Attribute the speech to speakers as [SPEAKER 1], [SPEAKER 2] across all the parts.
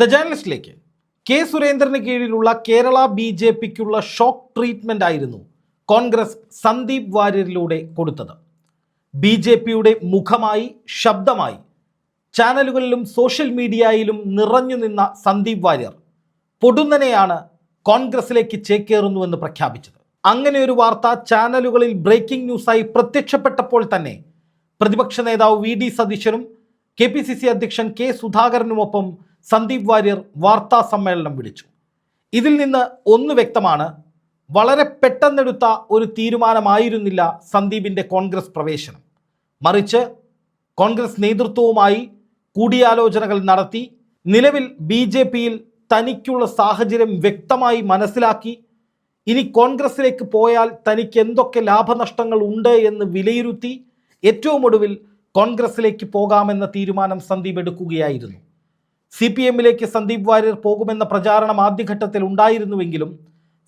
[SPEAKER 1] The ജേർണലിസ്റ്റിലേക്ക് K സുരേന്ദ്രന് കീഴിലുള്ള Kerala B J പിക്കുള്ള ഷോക്ക് ട്രീറ്റ്മെന്റ് ആയിരുന്നു കോൺഗ്രസ് സന്ദീപ് വാര്യരിലൂടെ കൊടുത്തത്. ബി ജെ പിയുടെ മുഖമായി ശബ്ദമായി ചാനലുകളിലും സോഷ്യൽ മീഡിയയിലും നിറഞ്ഞു നിന്ന സന്ദീപ് വാര്യർ പൊടുന്നനെയാണ് കോൺഗ്രസിലേക്ക് ചേക്കേറുന്നുവെന്ന് പ്രഖ്യാപിച്ചത്. അങ്ങനെ ഒരു വാർത്ത ചാനലുകളിൽ ബ്രേക്കിംഗ് ന്യൂസായി പ്രത്യക്ഷപ്പെട്ടപ്പോൾ തന്നെ പ്രതിപക്ഷ നേതാവ് വി ഡി സതീശനും കെ പി സി സി അധ്യക്ഷൻ കെ സുധാകരനുമൊപ്പം സന്ദീപ് വാര്യർ വാർത്താ സമ്മേളനം വിളിച്ചു. ഇതിൽ നിന്ന് ഒന്ന് വ്യക്തമാണ് വളരെ പെട്ടെന്നെടുത്ത ഒരു തീരുമാനമായിരുന്നില്ല സന്ദീപിന്റെ കോൺഗ്രസ് പ്രവേശനം. മറിച്ച് കോൺഗ്രസ് നേതൃത്വവുമായി കൂടിയാലോചനകൾ നടത്തി നിലവിൽ ബി ജെ പിയിൽ തനിക്കുള്ള സാഹചര്യം വ്യക്തമായി മനസ്സിലാക്കി ഇനി കോൺഗ്രസിലേക്ക് പോയാൽ തനിക്ക് എന്തൊക്കെ ലാഭനഷ്ടങ്ങൾ ഉണ്ട് എന്ന് വിലയിരുത്തി ഏറ്റവും ഒടുവിൽ കോൺഗ്രസിലേക്ക് പോകാമെന്ന തീരുമാനം സന്ദീപ് എടുക്കുകയായിരുന്നു. സി പി എമ്മിലേക്ക് സന്ദീപ് വാര്യർ പോകുമെന്ന പ്രചാരണം ആദ്യഘട്ടത്തിൽ ഉണ്ടായിരുന്നുവെങ്കിലും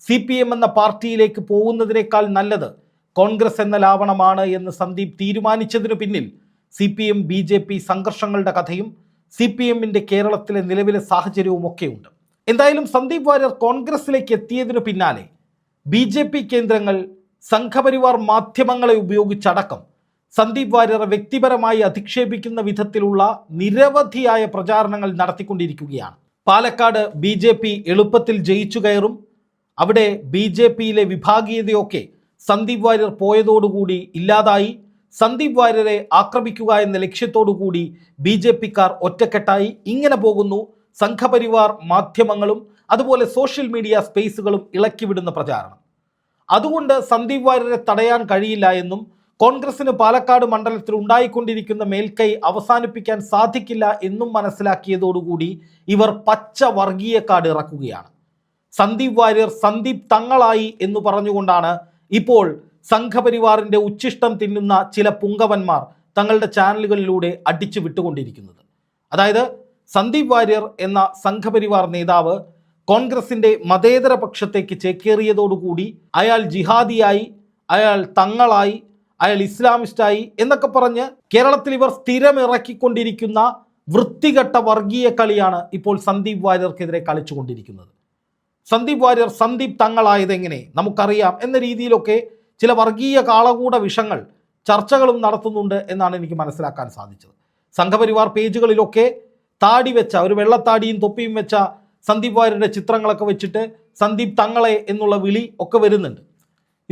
[SPEAKER 1] സി പി എം എന്ന പാർട്ടിയിലേക്ക് പോകുന്നതിനേക്കാൾ നല്ലത് കോൺഗ്രസ് എന്ന ലാവണമാണ് എന്ന് സന്ദീപ് തീരുമാനിച്ചതിനു പിന്നിൽ C P M B J P സംഘർഷങ്ങളുടെ കഥയും സി പി എമ്മിന്റെ കേരളത്തിലെ നിലവിലെ സാഹചര്യവും ഒക്കെയുണ്ട്. എന്തായാലും സന്ദീപ് വാര്യർ കോൺഗ്രസിലേക്ക് എത്തിയതിനു പിന്നാലെ ബി കേന്ദ്രങ്ങൾ സംഘപരിവാർ മാധ്യമങ്ങളെ ഉപയോഗിച്ചടക്കം സന്ദീപ് വാര്യറെ വ്യക്തിപരമായി അധിക്ഷേപിക്കുന്ന വിധത്തിലുള്ള നിരവധിയായ പ്രചാരണങ്ങൾ നടത്തിക്കൊണ്ടിരിക്കുകയാണ്. പാലക്കാട് ബി ജെ പി എളുപ്പത്തിൽ ജയിച്ചു കയറും. അവിടെ ബി ജെ പിയിലെ വിഭാഗീയതയൊക്കെ സന്ദീപ് വാര്യർ പോയതോടുകൂടി ഇല്ലാതായി. സന്ദീപ് വാര്യരെ ആക്രമിക്കുക എന്ന ലക്ഷ്യത്തോടു കൂടി ബി ജെ പിക്കാർ ഒറ്റക്കെട്ടായി. ഇങ്ങനെ പോകുന്നു സംഘപരിവാർ മാധ്യമങ്ങളും അതുപോലെ സോഷ്യൽ മീഡിയ സ്പേസുകളും ഇളക്കിവിടുന്ന പ്രചാരണം. അതുകൊണ്ട് സന്ദീപ് വാര്യരെ തടയാൻ കഴിയില്ല എന്നും കോൺഗ്രസിന് പാലക്കാട് മണ്ഡലത്തിൽ ഉണ്ടായിക്കൊണ്ടിരിക്കുന്ന മേൽക്കൈ അവസാനിപ്പിക്കാൻ സാധിക്കില്ല എന്നും മനസ്സിലാക്കിയതോടുകൂടി ഇവർ പച്ച വർഗീയ കാർഡ് ഇറക്കുകയാണ്. സന്ദീപ് വാര്യർ സന്ദീപ് തങ്ങളായി എന്ന് പറഞ്ഞുകൊണ്ടാണ് ഇപ്പോൾ സംഘപരിവാറിന്റെ ഉച്ഛിഷ്ടം തിന്നുന്ന ചില പുങ്കവന്മാർ തങ്ങളുടെ ചാനലുകളിലൂടെ അടിച്ചു വിട്ടുകൊണ്ടിരിക്കുന്നത്. അതായത് സന്ദീപ് വാര്യർ എന്ന സംഘപരിവാർ നേതാവ് കോൺഗ്രസിന്റെ മതേതര പക്ഷത്തേക്ക് ചേക്കേറിയതോടുകൂടി അയാൾ ജിഹാദിയായി അയാൾ തങ്ങളായി അയാൾ ഇസ്ലാമിസ്റ്റായി എന്നൊക്കെ പറഞ്ഞ് കേരളത്തിൽ ഇവർ സ്ഥിരം സ്ഥിരമിറക്കിക്കൊണ്ടിരിക്കുന്ന വൃത്തികെട്ട വർഗീയ കളിയാണ് ഇപ്പോൾ സന്ദീപ് വാര്യർക്കെതിരെ കളിച്ചുകൊണ്ടിരിക്കുന്നത്. സന്ദീപ് വാര്യർ സന്ദീപ് തങ്ങളായത് എങ്ങനെ? നമുക്കറിയാം എന്ന രീതിയിലൊക്കെ ചില വർഗീയ കാളകൂട വിഷങ്ങൾ ചർച്ചകളും നടത്തുന്നുണ്ട് എന്നാണ് എനിക്ക് മനസ്സിലാക്കാൻ സാധിച്ചത്. സംഘപരിവാർ പേജുകളിലൊക്കെ താടി വെച്ച ഒരു വെള്ളത്താടിയും തൊപ്പിയും വെച്ച സന്ദീപ് വാര്യരുടെ ചിത്രങ്ങളൊക്കെ വെച്ചിട്ട് സന്ദീപ് തങ്ങളെ എന്നുള്ള വിളി ഒക്കെ വരുന്നുണ്ട്.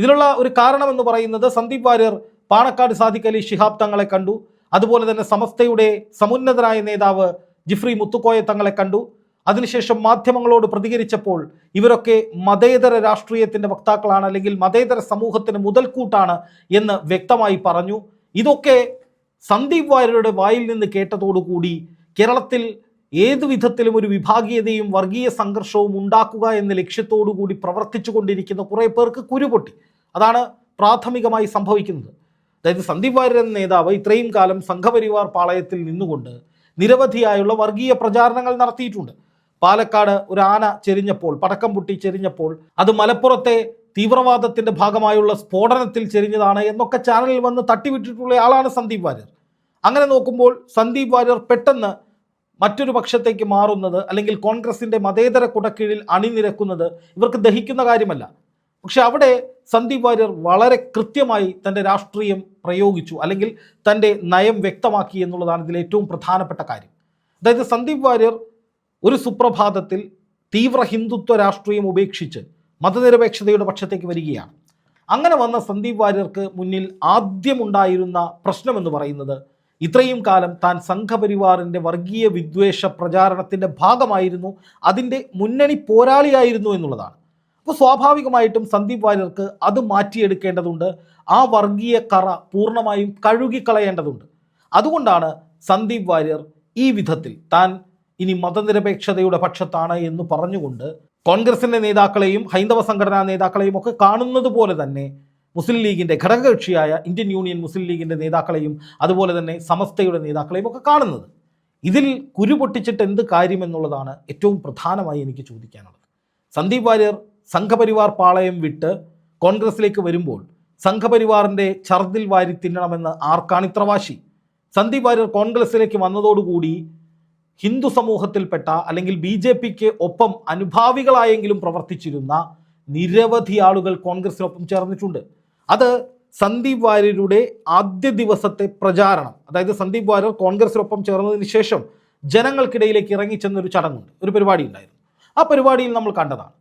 [SPEAKER 1] ഇതിനുള്ള ഒരു കാരണമെന്ന് പറയുന്നത് സന്ദീപ് വാര്യർ പാണക്കാട് സാദിഖ് അലി ശിഹാബ് തങ്ങളെ കണ്ടു. അതുപോലെ തന്നെ സമസ്തയുടെ സമുന്നതനായ നേതാവ് ജിഫ്രി മുത്തുക്കോയ തങ്ങളെ കണ്ടു. അതിനുശേഷം മാധ്യമങ്ങളോട് പ്രതികരിച്ചപ്പോൾ ഇവരൊക്കെ മതേതര രാഷ്ട്രീയത്തിന്റെ വക്താക്കളാണ് അല്ലെങ്കിൽ മതേതര സമൂഹത്തിന് മുതൽക്കൂട്ടാണ് എന്ന് വ്യക്തമായി പറഞ്ഞു. ഇതൊക്കെ സന്ദീപ് വാര്യരുടെ വായിൽ നിന്ന് കേട്ടതോടുകൂടി കേരളത്തിൽ ഏതു വിധത്തിലും ഒരു വിഭാഗീയതയും വർഗീയ സംഘർഷവും ഉണ്ടാക്കുക എന്ന ലക്ഷ്യത്തോടു കൂടി പ്രവർത്തിച്ചു കൊണ്ടിരിക്കുന്ന കുറേ പേർക്ക് കുരുപൊട്ടി. അതാണ് പ്രാഥമികമായി സംഭവിക്കുന്നത്. അതായത് സന്ദീപ് വാര്യർ എന്ന നേതാവ് ഇത്രയും കാലം സംഘപരിവാർ പാളയത്തിൽ നിന്നുകൊണ്ട് നിരവധിയായുള്ള വർഗീയ പ്രചാരണങ്ങൾ നടത്തിയിട്ടുണ്ട്. പാലക്കാട് ഒരു ആന ചെരിഞ്ഞപ്പോൾ പടക്കം പൊട്ടി ചെരിഞ്ഞപ്പോൾ അത് മലപ്പുറത്തെ തീവ്രവാദത്തിന്റെ ഭാഗമായുള്ള സ്ഫോടനത്തിൽ ചെരിഞ്ഞതാണ് എന്നൊക്കെ ചാനലിൽ വന്ന് തട്ടിവിട്ടിട്ടുള്ള ആളാണ് സന്ദീപ് വാര്യർ. അങ്ങനെ നോക്കുമ്പോൾ സന്ദീപ് വാര്യർ പെട്ടെന്ന് മറ്റൊരു പക്ഷത്തേക്ക് മാറുന്നത് അല്ലെങ്കിൽ കോൺഗ്രസിന്റെ മതേതര കുടക്കീഴിൽ അണിനിരക്കുന്നത് ഇവർക്ക് ദഹിക്കുന്ന കാര്യമല്ല. പക്ഷെ അവിടെ സന്ദീപ് വാര്യർ വളരെ കൃത്യമായി തന്റെ രാഷ്ട്രീയം പ്രയോഗിച്ചു അല്ലെങ്കിൽ തന്റെ നയം വ്യക്തമാക്കി എന്നുള്ളതാണ് ഇതിൽ ഏറ്റവും പ്രധാനപ്പെട്ട കാര്യം. അതായത് സന്ദീപ് വാര്യർ ഒരു സുപ്രഭാതത്തിൽ തീവ്ര ഹിന്ദുത്വ രാഷ്ട്രീയം ഉപേക്ഷിച്ച് മതനിരപേക്ഷതയുടെ പക്ഷത്തേക്ക് വരികയാണ്. അങ്ങനെ വന്ന സന്ദീപ് വാര്യർക്ക് മുന്നിൽ ആദ്യമുണ്ടായിരുന്ന പ്രശ്നമെന്ന് പറയുന്നത് ഇത്രയും കാലം താൻ സംഘപരിവാറിന്റെ വർഗീയ വിദ്വേഷ പ്രചാരണത്തിന്റെ ഭാഗമായിരുന്നു അതിന്റെ മുന്നണി പോരാളിയായിരുന്നു എന്നുള്ളതാണ്. അപ്പോൾ സ്വാഭാവികമായിട്ടും സന്ദീപ് വാര്യർക്ക് അത് മാറ്റിയെടുക്കേണ്ടതുണ്ട്. ആ വർഗീയ കറ പൂർണമായും കഴുകിക്കളയേണ്ടതുണ്ട്. അതുകൊണ്ടാണ് സന്ദീപ് വാര്യർ ഈ വിധത്തിൽ താൻ ഇനി മതനിരപേക്ഷതയുടെ പക്ഷത്താണ് എന്ന് പറഞ്ഞുകൊണ്ട് കോൺഗ്രസിന്റെ നേതാക്കളെയും ഹൈന്ദവ സംഘടനാ നേതാക്കളെയും ഒക്കെ കാണുന്നത് പോലെ തന്നെ മുസ്ലിം ലീഗിന്റെ ഘടകകക്ഷിയായ ഇന്ത്യൻ യൂണിയൻ മുസ്ലിം ലീഗിന്റെ നേതാക്കളെയും അതുപോലെ തന്നെ സമസ്തയുടെ നേതാക്കളെയും ഒക്കെ കാണുന്നത്. ഇതിൽ കുരു പൊട്ടിച്ചിട്ട് എന്ത് കാര്യമെന്നുള്ളതാണ് ഏറ്റവും പ്രധാനമായി എനിക്ക് ചോദിക്കാനുള്ളത്. സന്ദീപ് വാര്യർ സംഘപരിവാർ പാളയം വിട്ട് കോൺഗ്രസിലേക്ക് വരുമ്പോൾ സംഘപരിവാറിന്റെ ഛർദിൽ വാരി തിന്നണമെന്ന് ആർക്കാണ് ഇത്ര വാശി സന്ദീപ് വാര്യർ കോൺഗ്രസിലേക്ക് വന്നതോടുകൂടി ഹിന്ദു സമൂഹത്തിൽപ്പെട്ട അല്ലെങ്കിൽ ബി ജെ പിക്ക് ഒപ്പം അനുഭാവികളായെങ്കിലും പ്രവർത്തിച്ചിരുന്ന നിരവധി ആളുകൾ കോൺഗ്രസിനൊപ്പം ചേർന്നിട്ടുണ്ട്. അത് സന്ദീപ് വാര്യരുടെ ആദ്യ ദിവസത്തെ പ്രചാരണം അതായത് സന്ദീപ് വാര്യർ കോൺഗ്രസിനൊപ്പം ചേർന്നതിന് ശേഷം ജനങ്ങൾക്കിടയിലേക്ക് ഇറങ്ങിച്ചെന്നൊരു ചടങ്ങുണ്ട് ഒരു പരിപാടി ഉണ്ടായിരുന്നു. ആ പരിപാടിയിൽ നമ്മൾ കണ്ടതാണ്.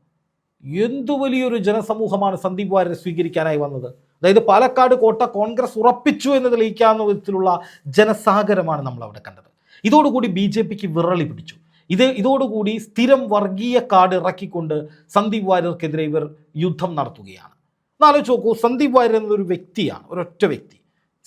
[SPEAKER 1] എന്തു വലിയൊരു ജനസമൂഹമാണ് സന്ദീപ് വാര്യരെ സ്വീകരിക്കാനായി വന്നത്? അതായത് പാലക്കാട് കോട്ട കോൺഗ്രസ് ഉറപ്പിച്ചു എന്ന് തെളിയിക്കാവുന്ന വിധത്തിലുള്ള ജനസാഗരമാണ് നമ്മൾ അവിടെ കണ്ടത്. ഇതോടുകൂടി ബി ജെ പിക്ക് വിറളി പിടിച്ചു. ഇത് ഇതോടുകൂടി സ്ഥിരം വർഗീയ കാർഡ് ഇറക്കിക്കൊണ്ട് സന്ദീപ് വാര്യർക്കെതിരെ ഇവർ യുദ്ധം നടത്തുകയാണ്. എന്നാലോചിച്ച് നോക്കൂ സന്ദീപ് വാര്യർ എന്നൊരു വ്യക്തിയാണ് ഒരൊറ്റ വ്യക്തി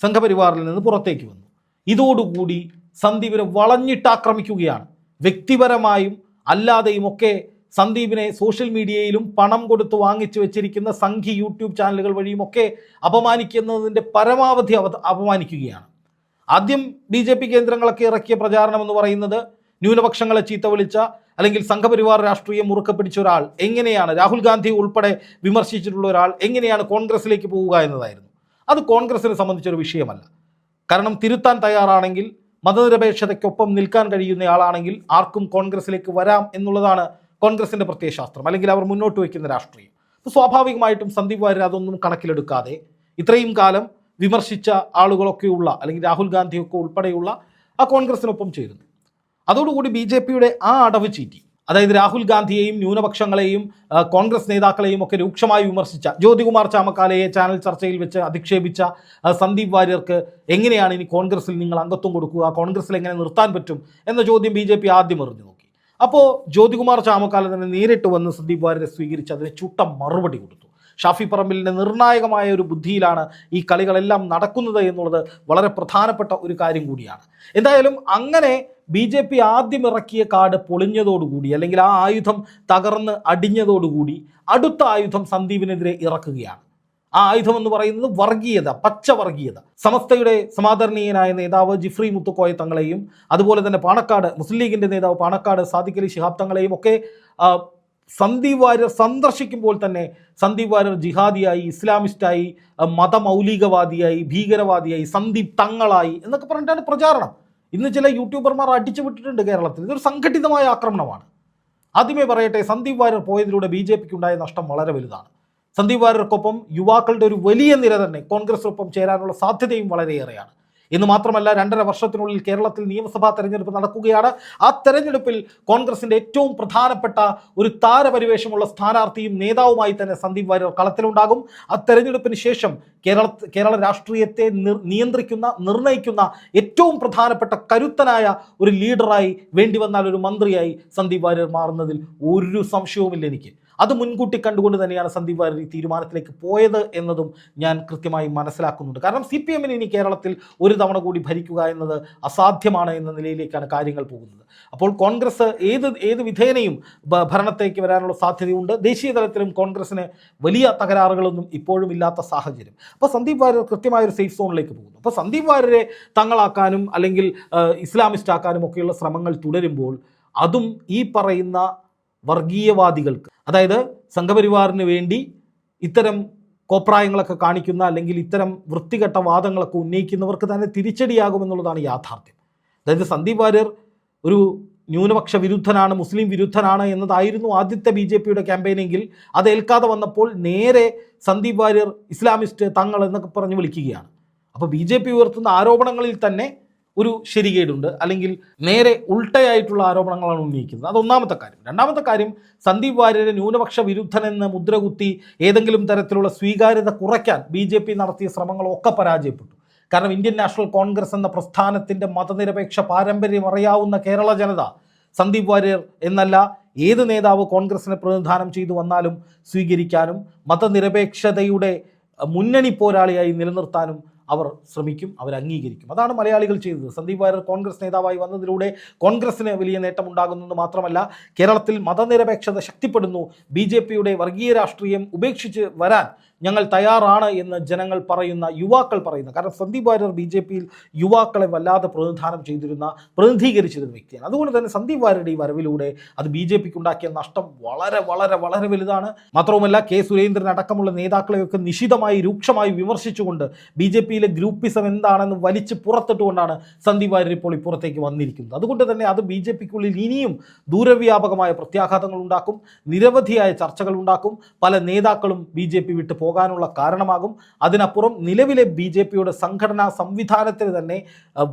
[SPEAKER 1] സംഘപരിവാറിൽ നിന്ന് പുറത്തേക്ക് വന്നു. ഇതോടുകൂടി സന്ദീപിനെ വളഞ്ഞിട്ട് ആക്രമിക്കുകയാണ് വ്യക്തിപരമായും അല്ലാതെയും ഒക്കെ സന്ദീപിനെ സോഷ്യൽ മീഡിയയിലും പണം കൊടുത്ത് വാങ്ങിച്ചു വെച്ചിരിക്കുന്ന സംഘി യൂട്യൂബ് ചാനലുകൾ വഴിയും ഒക്കെ അപമാനിക്കുന്നതിന്റെ പരമാവധി അപമാനിക്കുകയാണ്. ആദ്യം ബി ജെ പി കേന്ദ്രങ്ങളൊക്കെ ഇറക്കിയ പ്രചാരണം എന്ന് പറയുന്നത് ന്യൂനപക്ഷങ്ങളെ ചീത്ത വിളിച്ച അല്ലെങ്കിൽ സംഘപരിവാർ രാഷ്ട്രീയം മുറുക്കെ പിടിച്ച ഒരാൾ എങ്ങനെയാണ് രാഹുൽ ഗാന്ധി ഉൾപ്പെടെ വിമർശിച്ചിട്ടുള്ള ഒരാൾ എങ്ങനെയാണ് കോൺഗ്രസിലേക്ക് പോവുക എന്നതായിരുന്നു. അത് കോൺഗ്രസിനെ സംബന്ധിച്ചൊരു വിഷയമല്ല. കാരണം തിരുത്താൻ തയ്യാറാണെങ്കിൽ മതനിരപേക്ഷതയ്ക്കൊപ്പം നിൽക്കാൻ കഴിയുന്നയാളാണെങ്കിൽ ആർക്കും കോൺഗ്രസിലേക്ക് വരാം എന്നുള്ളതാണ് കോൺഗ്രസിന്റെ പ്രത്യയശാസ്ത്രം അല്ലെങ്കിൽ അവർ മുന്നോട്ട് വയ്ക്കുന്ന രാഷ്ട്രീയം. അപ്പോൾ സ്വാഭാവികമായിട്ടും സന്ദീപ് വാര്യർ അതൊന്നും കണക്കിലെടുക്കാതെ ഇത്രയും കാലം വിമർശിച്ച ആളുകളൊക്കെയുള്ള അല്ലെങ്കിൽ രാഹുൽ ഗാന്ധിയൊക്കെ ഉൾപ്പെടെയുള്ള ആ കോൺഗ്രസിനൊപ്പം ചേരുന്നു. അതോടുകൂടി ബി ജെ പിയുടെ ആ അടവ് ചീറ്റി. അതായത് രാഹുൽ ഗാന്ധിയെയും ന്യൂനപക്ഷങ്ങളെയും കോൺഗ്രസ് നേതാക്കളെയും ഒക്കെ രൂക്ഷമായി വിമർശിച്ച ജ്യോതികുമാർ ചാമക്കാലയെ ചാനൽ ചർച്ചയിൽ വെച്ച് അധിക്ഷേപിച്ച സന്ദീപ് വാര്യർക്ക് എങ്ങനെയാണ് ഇനി കോൺഗ്രസിൽ നിങ്ങൾ അംഗത്വം കൊടുക്കുക കോൺഗ്രസിൽ എങ്ങനെ നിർത്താൻ പറ്റും എന്ന ചോദ്യം ബി ആദ്യം എറിഞ്ഞു അപ്പോൾ ജ്യോതികുമാർ ചാമക്കാലത്തിനെ നേരിട്ട് വന്ന് സന്ദീപ് വാര്യരെ സ്വീകരിച്ച് അതിന് ചുട്ട മറുപടി കൊടുത്തു. ഷാഫി പറമ്പിലിന്റെ നിർണായകമായ ഒരു ബുദ്ധിയിലാണ് ഈ കളികളെല്ലാം നടക്കുന്നത് എന്നുള്ളത് വളരെ പ്രധാനപ്പെട്ട ഒരു കാര്യം കൂടിയാണ്. എന്തായാലും അങ്ങനെ ബി ജെ പി ആദ്യം ഇറക്കിയ കാർഡ് പൊളിഞ്ഞതോടുകൂടി അല്ലെങ്കിൽ ആ ആയുധം തകർന്ന് അടിഞ്ഞതോടുകൂടി അടുത്ത ആയുധം സന്ദീപിനെതിരെ ഇറക്കുകയാണ്. ആ ആയുധം എന്ന് പറയുന്നത് വർഗീയത. പച്ചവർഗീയത സമസ്തയുടെ സമാദരണീയനായ നേതാവ് ജിഫ്രി മുത്തുക്കോയ തങ്ങളെയും അതുപോലെ തന്നെ പാണക്കാട് മുസ്ലിം ലീഗിന്റെ നേതാവ് പാണക്കാട് സാദിഖ് അലി ശിഹാബ് തങ്ങളെയും ഒക്കെ സന്ദീപ് വാര്യർ സന്ദർശിക്കുമ്പോൾ തന്നെ സന്ദീപ് വാര്യർ ജിഹാദിയായി ഇസ്ലാമിസ്റ്റായി മതമൗലികവാദിയായി ഭീകരവാദിയായി സന്ദീപ് തങ്ങളായി എന്നൊക്കെ പറഞ്ഞിട്ടാണ് പ്രചാരണം. ഇന്ന് ചില യൂട്യൂബർമാർ അടിച്ചു വിട്ടിട്ടുണ്ട് കേരളത്തിൽ. ഇതൊരു സംഘടിതമായ ആക്രമണമാണ്. ആദ്യമേ പറയട്ടെ സന്ദീപ് വാര്യർ പോയതിലൂടെ ബി ജെ പിക്ക് ഉണ്ടായ നഷ്ടം വളരെ വലുതാണ്. സന്ദീപ് വാര്യർക്കൊപ്പം യുവാക്കളുടെ ഒരു വലിയ നിര തന്നെ കോൺഗ്രസിനൊപ്പം ചേരാനുള്ള സാധ്യതയും വളരെയേറെയാണ്. എന്ന് മാത്രമല്ല രണ്ടര വർഷത്തിനുള്ളിൽ കേരളത്തിൽ നിയമസഭാ തെരഞ്ഞെടുപ്പ് നടക്കുകയാണ്. ആ തെരഞ്ഞെടുപ്പിൽ കോൺഗ്രസിന്റെ ഏറ്റവും പ്രധാനപ്പെട്ട ഒരു താരപരിവേഷമുള്ള സ്ഥാനാർത്ഥിയും നേതാവുമായി തന്നെ സന്ദീപ് വാര്യർ കളത്തിലുണ്ടാകും. ആ തെരഞ്ഞെടുപ്പിന് ശേഷം കേരള കേരള രാഷ്ട്രീയത്തെ നിയന്ത്രിക്കുന്ന നിർണയിക്കുന്ന ഏറ്റവും പ്രധാനപ്പെട്ട കരുത്തനായ ഒരു ലീഡറായി വേണ്ടി വന്നാൽ ഒരു മന്ത്രിയായി സന്ദീപ് വാര്യർ മാറുന്നതിൽ ഒരു സംശയവുമില്ല എനിക്ക്. അത് മുൻകൂട്ടി കണ്ടുകൊണ്ട് തന്നെയാണ് സന്ദീപ് വാര്യർ തീരുമാനത്തിലേക്ക് പോയത് എന്നതും ഞാൻ കൃത്യമായി മനസ്സിലാക്കുന്നുണ്ട്. കാരണം സി പി എമ്മിന് ഇനി കേരളത്തിൽ ഒരു തവണ കൂടി ഭരിക്കുക എന്നത് അസാധ്യമാണ് എന്ന നിലയിലേക്കാണ് കാര്യങ്ങൾ പോകുന്നത്. അപ്പോൾ കോൺഗ്രസ് ഏത് ഏത് വിധേനയും ഭരണത്തേക്ക് വരാനുള്ള സാധ്യതയുണ്ട്. ദേശീയ തലത്തിലും കോൺഗ്രസിന് വലിയ തകരാറുകളൊന്നും ഇപ്പോഴും ഇല്ലാത്ത സാഹചര്യം. അപ്പോൾ സന്ദീപ് വാര്യർ കൃത്യമായ ഒരു സേഫ് സോണിലേക്ക് പോകുന്നു. അപ്പോൾ സന്ദീപ് വാര്യരെ തങ്ങളാക്കാനും അല്ലെങ്കിൽ ഇസ്ലാമിസ്റ്റ് ആക്കാനും ഒക്കെയുള്ള ശ്രമങ്ങൾ തുടരുമ്പോൾ അതും ഈ പറയുന്ന വർഗീയവാദികൾക്ക്. അതായത് സംഘപരിവാറിന് വേണ്ടി ഇത്തരം കോപ്രായങ്ങളൊക്കെ കാണിക്കുന്ന അല്ലെങ്കിൽ ഇത്തരം വൃത്തികെട്ട വാദങ്ങളൊക്കെ ഉന്നയിക്കുന്നവർക്ക് തന്നെ തിരിച്ചടിയാകുമെന്നുള്ളതാണ് യാഥാർത്ഥ്യം. അതായത് സന്ദീപ് വാര്യർ ഒരു ന്യൂനപക്ഷ വിരുദ്ധനാണ് മുസ്ലിം വിരുദ്ധനാണ് എന്നതായിരുന്നു ആദ്യത്തെ ബി ജെ പിയുടെ ക്യാമ്പയിനെങ്കിൽ അത് ഏൽക്കാതെ വന്നപ്പോൾ നേരെ സന്ദീപ് വാര്യർ ഇസ്ലാമിസ്റ്റ് തങ്ങൾ എന്നൊക്കെ പറഞ്ഞ് വിളിക്കുകയാണ്. അപ്പോൾ ബി ജെ പി ഉയർത്തുന്ന ആരോപണങ്ങളിൽ തന്നെ ഒരു ശരികേടുണ്ട് അല്ലെങ്കിൽ നേരെ ഉൾട്ടയായിട്ടുള്ള ആരോപണങ്ങളാണ് ഉന്നയിക്കുന്നത്. അത് ഒന്നാമത്തെ കാര്യം. രണ്ടാമത്തെ കാര്യം സന്ദീപ് വാര്യരെ ന്യൂനപക്ഷ വിരുദ്ധനെന്ന് മുദ്രകുത്തി ഏതെങ്കിലും തരത്തിലുള്ള സ്വീകാര്യത കുറയ്ക്കാൻ ബി ജെ പി നടത്തിയ ശ്രമങ്ങളൊക്കെ പരാജയപ്പെട്ടു. കാരണം ഇന്ത്യൻ നാഷണൽ കോൺഗ്രസ് എന്ന പ്രസ്ഥാനത്തിന്റെ മതനിരപേക്ഷ പാരമ്പര്യം അറിയാവുന്ന കേരള ജനത സന്ദീപ് വാര്യർ എന്നല്ല ഏത് നേതാവ് കോൺഗ്രസിനെ പ്രതിനിധാനം ചെയ്തു വന്നാലും സ്വീകരിക്കാനും മതനിരപേക്ഷതയുടെ മുന്നണി പോരാളിയായി നിലനിർത്താനും അവർ ശ്രമിക്കും അവർ അംഗീകരിക്കും. അതാണ് മലയാളികൾ ചെയ്തത്. സന്ദീപ് വാര്യർ കോൺഗ്രസ് നേതാവായി വന്നതിലൂടെ കോൺഗ്രസിന് വലിയ നേട്ടമുണ്ടാകുന്നെന്ന് മാത്രമല്ല കേരളത്തിൽ മതനിരപേക്ഷത ശക്തിപ്പെടുന്നു. ബി വർഗീയ രാഷ്ട്രീയം ഉപേക്ഷിച്ച് വരാൻ ഞങ്ങൾ തയ്യാറാണ് എന്ന് ജനങ്ങൾ പറയുന്ന യുവാക്കൾ പറയുന്ന. കാരണം സന്ദീപ് വാര്യർ ബി ജെ പിയിൽ യുവാക്കളെ വല്ലാതെ പ്രതിനിധാനം ചെയ്തിരുന്ന പ്രതിനിധീകരിച്ചിരുന്ന വ്യക്തിയാണ്. അതുകൊണ്ട് തന്നെ സന്ദീപ് വാര്യരുടെ ഈ വരവിലൂടെ അത് ബി ജെ പിക്ക് ഉണ്ടാക്കിയ നഷ്ടം വളരെ വളരെ വളരെ വലുതാണ്. മാത്രവുമല്ല കെ സുരേന്ദ്രൻ അടക്കമുള്ള നേതാക്കളെയൊക്കെ നിശിതമായി രൂക്ഷമായി വിമർശിച്ചുകൊണ്ട് ബി ജെ പിയിലെ ഗ്രൂപ്പിസം എന്താണെന്ന് വലിച്ച് പുറത്തിട്ടുകൊണ്ടാണ് സന്ദീപ് വാര്യർ ഇപ്പോൾ ഇപ്പുറത്തേക്ക് വന്നിരിക്കുന്നത്. അതുകൊണ്ട് തന്നെ അത് ബി ജെ പിക്കുള്ളിൽ ഇനിയും ദൂരവ്യാപകമായ പ്രത്യാഘാതങ്ങൾ ഉണ്ടാക്കും നിരവധിയായ ചർച്ചകൾ ഉണ്ടാക്കും. പല നേതാക്കളും ബി ജെ പി വിട്ടു പോകാനുള്ള കാരണമാകും. അതിനപ്പുറം നിലവിലെ ബി ജെ പിയുടെ സംഘടനാ സംവിധാനത്തിന് തന്നെ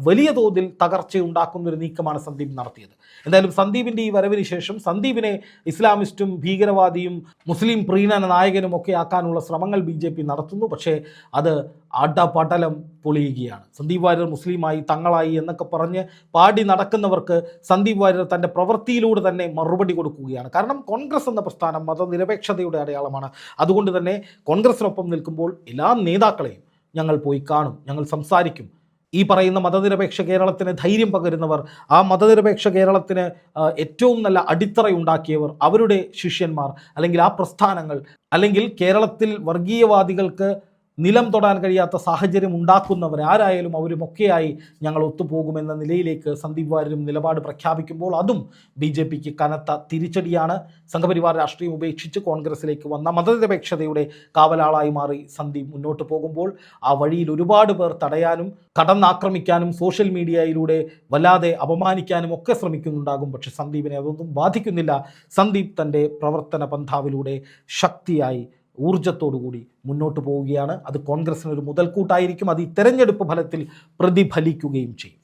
[SPEAKER 1] വലിയ തോതിൽ തകർച്ചയുണ്ടാക്കുന്ന ഒരു നീക്കമാണ് സന്ദീപ് നടത്തിയത്. എന്തായാലും സന്ദീപിന്റെ ഈ വരവിന് ശേഷം സന്ദീപിനെ ഇസ്ലാമിസ്റ്റും ഭീകരവാദിയും മുസ്ലിം പ്രീണന നായകനും ഒക്കെ ആക്കാനുള്ള ശ്രമങ്ങൾ ബി നടത്തുന്നു. പക്ഷേ അത് അടപടലം പൊളിയുകയാണ്. സന്ദീപ് വാര്യർ മുസ്ലിമായി തങ്ങളായി എന്നൊക്കെ പറഞ്ഞ് പാടി നടക്കുന്നവർക്ക് സന്ദീപ് വാര്യർ തന്റെ പ്രവൃത്തിയിലൂടെ തന്നെ മറുപടി കൊടുക്കുകയാണ്. കാരണം കോൺഗ്രസ് എന്ന പ്രസ്ഥാനം മതനിരപേക്ഷതയുടെ അടയാളമാണ്. അതുകൊണ്ട് തന്നെ കോൺഗ്രസിനൊപ്പം നിൽക്കുമ്പോൾ എല്ലാ നേതാക്കളെയും ഞങ്ങൾ പോയി കാണും ഞങ്ങൾ സംസാരിക്കും. ഈ പറയുന്ന മതനിരപേക്ഷ കേരളത്തിന് ധൈര്യം പകരുന്നവർ ആ മതനിരപേക്ഷ കേരളത്തിന് ഏറ്റവും നല്ല അടിത്തറയുണ്ടാക്കിയവർ അവരുടെ ശിഷ്യന്മാർ അല്ലെങ്കിൽ ആ പ്രസ്ഥാനങ്ങൾ അല്ലെങ്കിൽ കേരളത്തിൽ വർഗീയവാദികൾക്ക് നിലം തൊടാൻ കഴിയാത്ത സാഹചര്യം ഉണ്ടാക്കുന്നവർ ആരായാലും അവരുമൊക്കെയായി ഞങ്ങൾ ഒത്തുപോകുമെന്ന നിലയിലേക്ക് സന്ദീപ് വാര്യരും നിലപാട് പ്രഖ്യാപിക്കുമ്പോൾ അതും ബി ജെ പിക്ക് കനത്ത തിരിച്ചടിയാണ്. സംഘപരിവാർ രാഷ്ട്രീയം ഉപേക്ഷിച്ച് കോൺഗ്രസിലേക്ക് വന്ന മതനിരപേക്ഷതയുടെ കാവലാളായി മാറി സന്ദീപ് മുന്നോട്ട് പോകുമ്പോൾ ആ വഴിയിൽ ഒരുപാട് പേർ തടയാനും കടന്നാക്രമിക്കാനും സോഷ്യൽ മീഡിയയിലൂടെ വല്ലാതെ അപമാനിക്കാനും ഒക്കെ ശ്രമിക്കുന്നുണ്ടാകും. പക്ഷെ സന്ദീപിനെ അതൊന്നും ബാധിക്കുന്നില്ല. സന്ദീപ് തന്റെ പ്രവർത്തന പന്ഥാവിലൂടെ ശക്തിയായി ഊർജത്തോടുകൂടി മുന്നോട്ട് പോവുകയാണ്. അത് കോൺഗ്രസിനൊരു മുതൽക്കൂട്ടായിരിക്കും. അത് ഈ തെരഞ്ഞെടുപ്പ് ഫലത്തിൽ പ്രതിഫലിക്കുകയും ചെയ്യും.